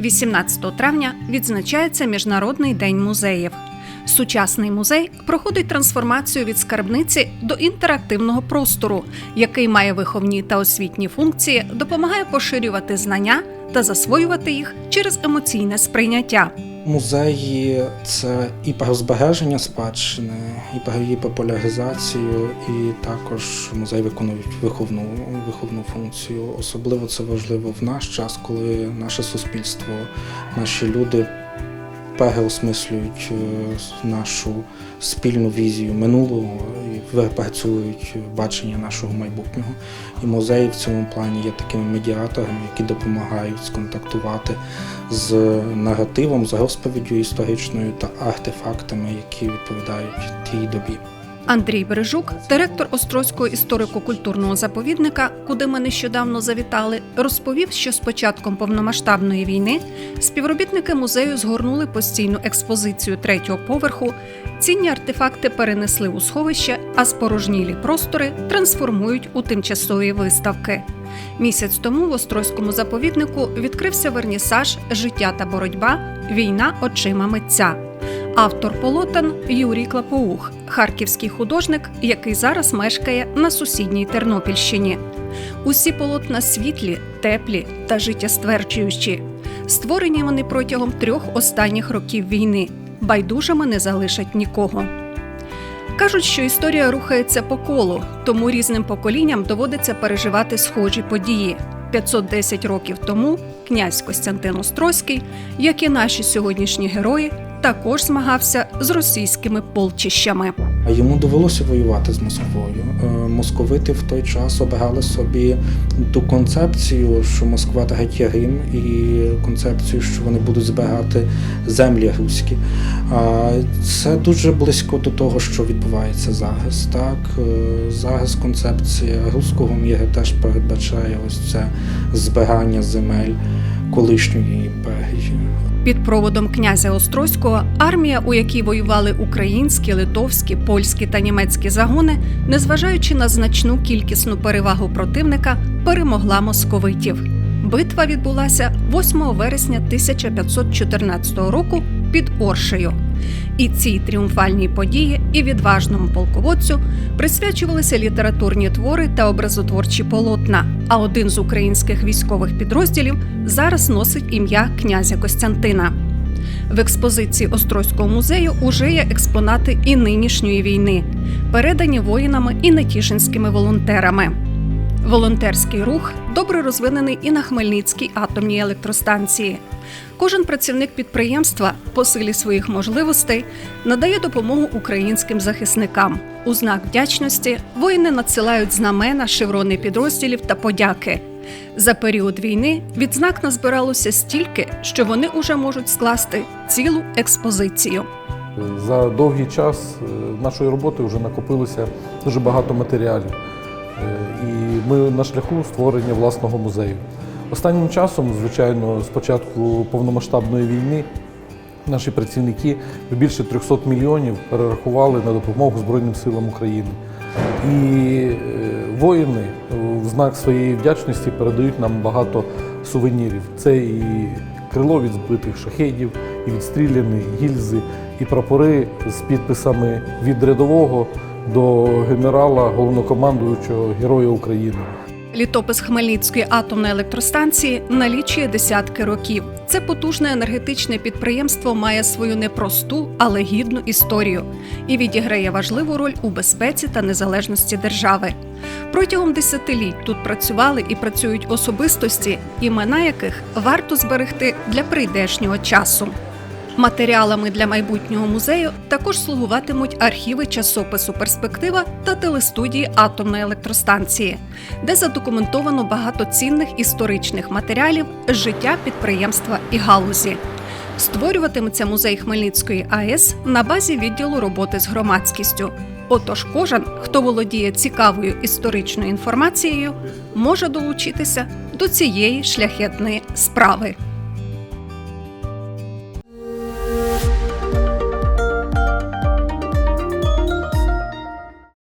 18 травня відзначається Міжнародний день музеїв. Сучасний музей проходить трансформацію від скарбниці до інтерактивного простору, який має виховні та освітні функції, допомагає поширювати знання та засвоювати їх через емоційне сприйняття. Музеї це і про збереження спадщини, і про її популяризацію, і також музей виконують виховну, виховну функцію. Особливо це важливо в наш час, коли наше суспільство, наші люди переосмислюють е, нашу спільну візію минулого і випрацьовують бачення нашого майбутнього. І музеї в цьому плані є такими медіаторами, які допомагають сконтактувати з наративом, з розповіддю історичною та артефактами, які відповідають тій добі. Андрій Бережук, директор Острозького історико-культурного заповідника, куди ми нещодавно завітали, розповів, що з початком повномасштабної війни співробітники музею згорнули постійну експозицію третього поверху. Цінні артефакти перенесли у сховище, а спорожнілі простори трансформують у тимчасові виставки. Місяць тому в Острозькому заповіднику відкрився вернісаж Життя та боротьба. Війна очима митця. Автор полотен Юрій Клапоух, харківський художник, який зараз мешкає на сусідній Тернопільщині. Усі полотна світлі, теплі та життєстверджуючі. Створені вони протягом трьох останніх років війни. Байдужими не залишать нікого. Кажуть, що історія рухається по колу, тому різним поколінням доводиться переживати схожі події. 510 років тому князь Костянтин Острозький, як і наші сьогоднішні герої, також змагався з російськими полчищами. Йому довелося воювати з Москвою. Е, Московити в той час обирали собі ту концепцію, що Москва третє Рим, і концепцію, що вони будуть збирати землі руські. А Це дуже близько до того, що відбувається зараз. Так Е, зараз концепція руського міра теж передбачає ось це збирання земель колишньої імперії. Під проводом князя Острозького армія, у якій воювали українські, литовські, польські та німецькі загони, незважаючи на значну кількісну перевагу противника, перемогла московитів. Битва відбулася 8 вересня 1514 року під Оршею. І цій тріумфальній події і відважному полководцю присвячувалися літературні твори та образотворчі полотна. А один з українських військових підрозділів зараз носить ім'я князя Костянтина. В експозиції Острозького музею уже є експонати і нинішньої війни, передані воїнами і нетішинськими волонтерами. Волонтерський рух добре розвинений і на Хмельницькій атомній електростанції. Кожен працівник підприємства по силі своїх можливостей надає допомогу українським захисникам. У знак вдячності воїни надсилають знамена, шеврони підрозділів та подяки. За період війни відзнак назбиралося стільки, що вони уже можуть скласти цілу експозицію. За довгий час е, нашої роботи вже накопилося дуже багато матеріалів. І ми на шляху створення власного музею. Останнім часом, звичайно, з початку повномасштабної війни наші працівники більше 300 мільйонів перерахували на допомогу Збройним силам України. І е, воїни в знак своєї вдячності передають нам багато сувенірів. Це і крило від збитих шахедів, і відстріляні гільзи, і прапори з підписами від рядового до генерала, головнокомандуючого Героя України. Літопис Хмельницької атомної електростанції налічує десятки років. Це потужне енергетичне підприємство має свою непросту, але гідну історію і відіграє важливу роль у безпеці та незалежності держави. Протягом десятиліть тут працювали і працюють особистості, імена яких варто зберегти для прийдешнього часу. Матеріалами для майбутнього музею також слугуватимуть архіви часопису Перспектива та телестудії атомної електростанції, де задокументовано багато цінних історичних матеріалів життя підприємства і галузі. Створюватиметься музей Хмельницької АЕС на базі відділу роботи з громадськістю. Отож, кожен, хто володіє цікавою історичною інформацією, може долучитися до цієї шляхетної справи.